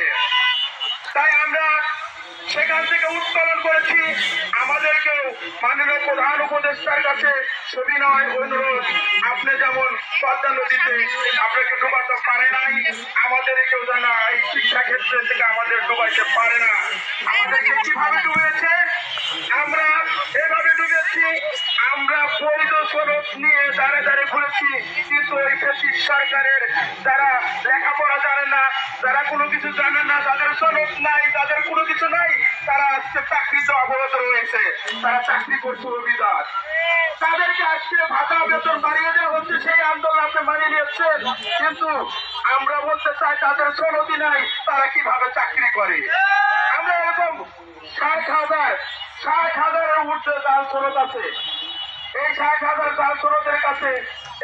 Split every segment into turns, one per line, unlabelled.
করে তাই আমরা সেখান থেকে উত্তোলন করেছি। আমাদেরকেও মাননীয় প্রধান উপদেষ্টার কাছে সবিনয় অনুরোধ। আপনি যেমন পদ্মা নদীতে আপনাকে ডুবাতে পারে নাই, আমাদেরকেও যেন এই শিক্ষা ক্ষেত্রে থেকে আমাদের ডুবাইতে পারে না। আমাদেরকে কীভাবে ডুবেছে? আমরা এভাবে ডুবেছি, আমরা বৈধ সনদ নিয়ে দাঁড়ে দাঁড়ে ঘুরেছি, কিন্তু ওই সরকারের যারা লেখাপড়া জানে না, যারা কোনো কিছু জানে না, তাদের সনদ নাই, তাদের কোনো কিছু নাই, তারা আজকে চাকরিতে অবরত রয়েছে তারা চাকরি করছে অভিদান তাদেরকে আজকে ভাতা বেতন বাড়িয়ে দেওয়া হচ্ছে, সেই আন্দোলন আপনি মানিয়ে নিচ্ছেন। কিন্তু আমরা বলতে চাই, তাদের সনদই নাই, তারা কীভাবে চাকরি করে? আমরা এরকম ষাট হাজার, ষাট হাজারের ঊর্ধ্বে তার সনদ আছে। এই ষাট হাজার শ্রোতের কাছে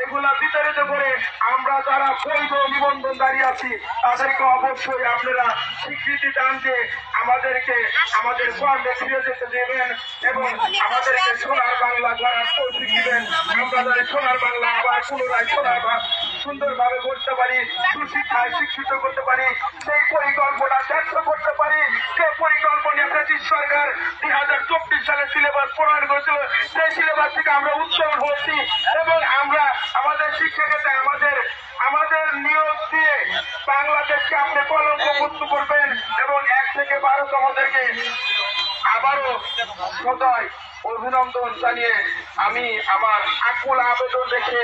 এগুলা বিতাড়িত করে আমরা যারা বৈধ নিবন্ধন দাঁড়িয়ে আছি, তাদেরকে অবশ্যই আপনারা স্বীকৃতি দান যে আমাদেরকে, আমাদের কর্মে ফিরে যেতে দেবেন এবং আমাদেরকে সোনার বাংলা গড়ার তৌফিক দিবেন। আমরা যাতে সোনার বাংলা আবার পুনরায় সোনার সুন্দরভাবে করতে পারি, সুশিক্ষায় শিক্ষিত করতে পারি, সেই পরিকল্পনা ব্যর্থ করতে যে পরিকল্পনা ব্রিটিশ সরকার দুই হাজার চব্বিশ সালে সিলেবাস প্রণয়ন করেছিল। সেই সিলেবাস থেকে আমরা উত্তোলন হচ্ছি এবং আমরা আমাদের শিক্ষাক্ষেত্রে আমাদের আমাদের নিয়োগ দিয়ে বাংলাদেশকে আপনি কলঙ্ক করবেন এবং এক থেকে বারো আমাদেরকে আবারও সদয় অভিনন্দন জানিয়ে আমি আমার আকুল আবেদন রেখে